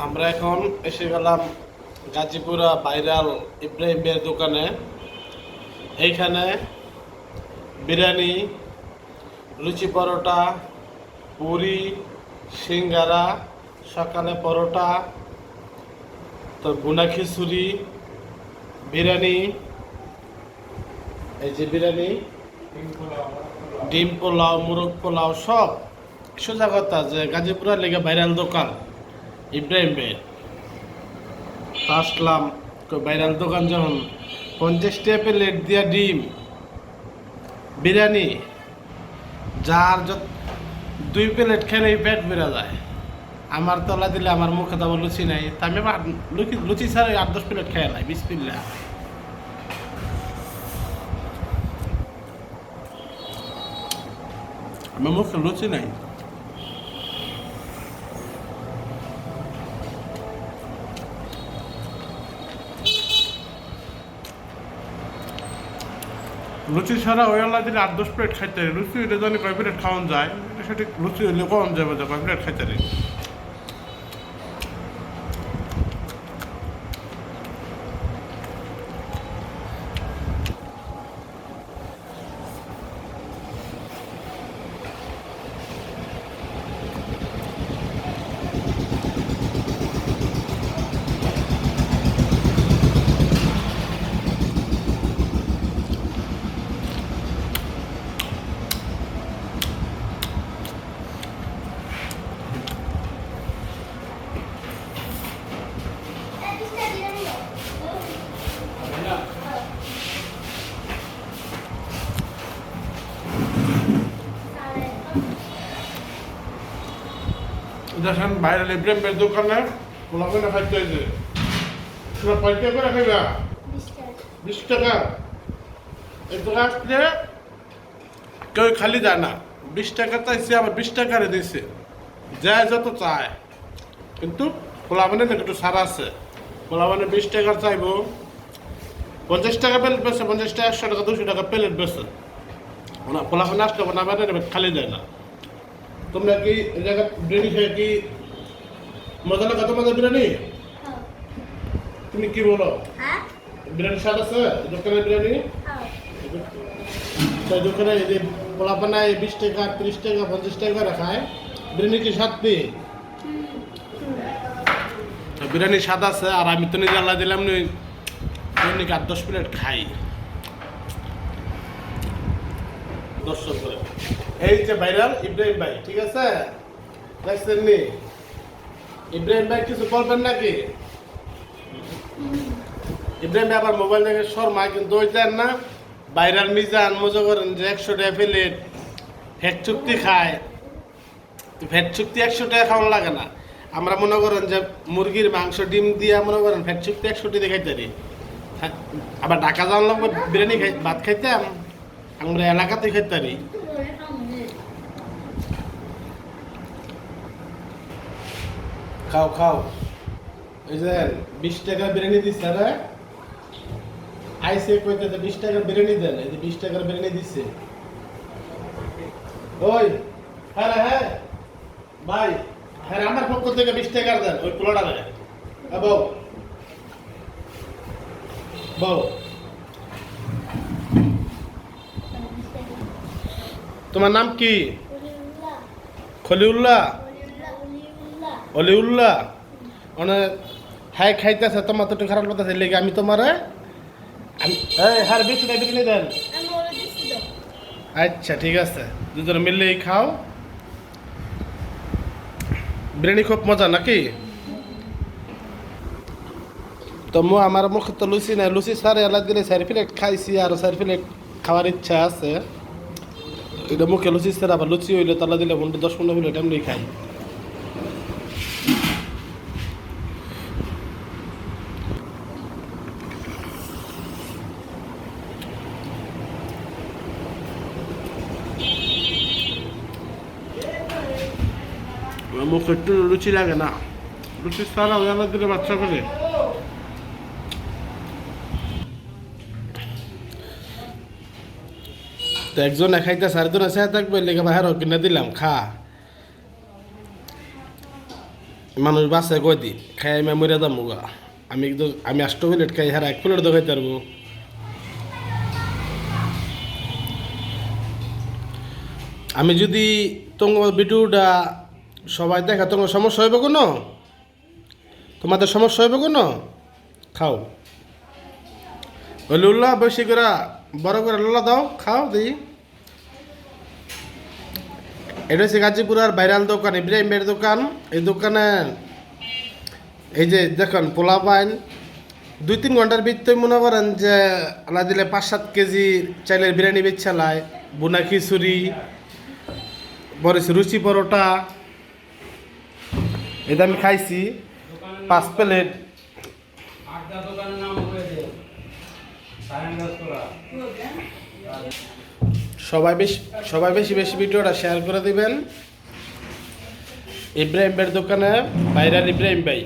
আমরা এখন এসে গেলাম গাজীপুরা ভাইরাল ইব্রাহিমের দোকানে। এইখানে বিরিয়ানি, লুচি পরোটা, পুরি, সিঙ্গারা, সকালে পরোটা তো গুনা খিচুড়ি, বিরিয়ানি, এই যে বিরিয়ানি, ডিম পোলাও, মুরগ পোলাও সব। সোজা কথা যে গাজীপুরের লেগে ভাইরাল দোকান। ইব্রাহিম। ভাই আসলাম। তো ভাইরাল দোকান যখন। পঞ্চাশ টাকা প্লেট দিয়া ডিম, বিরিয়ানি। যার যত দুই প্লেট খেলেই পেট বেড়ে যায়। আমার তলা দিলে আমার মুখে তো লুচি নাই। তা আমি লুচি লুচি ছাড়া আট দশ প্লেট খেয়ে নাই বিশ পিল্লা আমার মুখে লুচি নাই। লুচি ছাড়া ওই আল্লাহ দিলে আট, দশ প্লেট খাইতে লুচি হইলে জানি কয় প্লেট খাওয়ান যায়? এটা সঠিক লুচি হইলে কম যাবে কয় প্লেট খাইতে দেখেন বাইরে ইব্রাহিমের দোকানে পোলাপেনা খাইতে হয়েছে তোমরা কয় টাকা করে খাইবা? বিশ টাকা। এই দোকান আসলে কেউ খালি যায় না। বিশ টাকা চাইছে আবার বিশ টাকারে দিছে। যায় যত চায়। কিন্তু না একটু সারা আছে। পোলাপানে বিশ টাকা চাইব। পঞ্চাশ টাকা প্লেট বেছে পঞ্চাশ টাকা একশো টাকা দুশো টাকা প্লেট বেছে ওনা পোলাপানে আসলে না খালি যায় না। তোমরা কি জায়গা বিরিয়ানি খেয়ে কি মজা লাগা? তোমাদের বিরিয়ানি? তুমি কি বলো? বিরিয়ানি স্বাদ আছে? দোকানের বিরিয়ানি? তো দোকানে এই যে পোলাপানায় বিশ টাকা তিরিশ টাকা পঞ্চাশ টাকা করে খায়। বিরিয়ানি কি স্বাদ নেই? তো বিরিয়ানি স্বাদ আছে আর আমি তো নিজে আল্লাহ দিলাম নি দৈনিক আট দশ প্লেট খাই। দর্শক করে এই যে ভাইরাল ইব্রাহিম ভাই ঠিক আছে? দেখছেন ইব্রাহিম ভাই কিছু বলবেন নাকি? ইব্রাহিম ভাই আবার মোবাইল দেখে শর্মা কিন্তু ওই দেন না ভাইরাল মিজান মজা করেন যে একশো টাকা প্লেট ফ্যাট চুক্তি খায়। ফ্যাট চুক্তি একশো টাকা খাওয়ানো লাগে না। আমরা মনে করেন যে মুরগির মাংস ডিম দিয়ে মনে করেন ফ্যাট চুক্তি একশো টাকা খাইতে হ্যাঁ, আবার ঢাকা যাওয়ার লাগবে বিরিয়ানি খাই ভাত খাইতাম। আমরা এলাকাতে খাইতে পারি। খাও খাও। এই যে বিশ টাকা বিরিয়ানি দিচ্ছে রে আইসে কইতে বিশ টাকা বিরিয়ানি দেন এই যে বিশ টাকার বিরিয়ানি দিচ্ছে ওই হ্যাঁ হ্যাঁ। ভাই হ্যাঁ রে, আমার পক্ষ থেকে বিশ টাকার দেন ওই পোলাটা দেন। হ্যাঁ বউ। বউ। তোমার নাম কি? খলিউল্লাহ। অলিউল্লাহ। মানে হাই খাইতেছে, তোমার তো খারাপ লাগতেছে, লেগে আমি তোমারে আচ্ছা ঠিক আছে। দুজনে মিললেই খাও। বিরিয়ানি খুব মজা, নাকি? তো মো আমার মুখে তো লুচি নাই। লুচি সারে এলাক দিলে চারি প্লেট খাইছি, আর চারি প্লেট খাওয়ার ইচ্ছা আছে। এটা মুখে লুচি সারে, আবার লুচি হইলে তলা দিলে পনেরো দশ পনেরো মিনিট এমনি খাই। আমার মুখে একটু লুচি লাগে না। লুচি সারা এলাক দিলে বাচ্চা করে। তো একজন খাইতে চারজন আছে থাকবে লেগে বাহির কিনে দিলাম, খা। মানুষ বাসে কয় দি, খাই আমি মরে দাম আমি কিন্তু আমি আষ্ট প্লেট খাই হ্যাঁ এক প্লেট তো খাইতে পারব আমি যদি তোমার ভিডিওটা সবাই দেখা তোমার সমস্যা হইবে কোনো তোমাদের সমস্যা হইবে কোনো খাও। লুল্লা বেশি করে বড় করে লুল্লা দাও, খাও দিই এটা হচ্ছে গাজীপুরের ভাইরাল দোকান, ইব্রাহিম ভাইয়ের দোকান। এই দোকানে এই যে দেখুন পোলা পাইন। দুই তিন ঘণ্টার ভিতরে মনে করেন যে আল্লাহ দিলে পাঁচ সাত কেজি চাইলের বিরিয়ানি বেচালায় বুনা খিচুড়ি বরিস রুচি পরোটা। এটা আমি খাইছি, পাঁচ প্লেট আড্ডা দোকানের নাম বলে দে সায়নদাস করা সবাই বেশি সবাই বেশি বেশি ভিডিওটা শেয়ার করে দিবেন। ইব্রাহিম ভাইয়ের দোকানে, ভাইরাল ইব্রাহিম ভাই।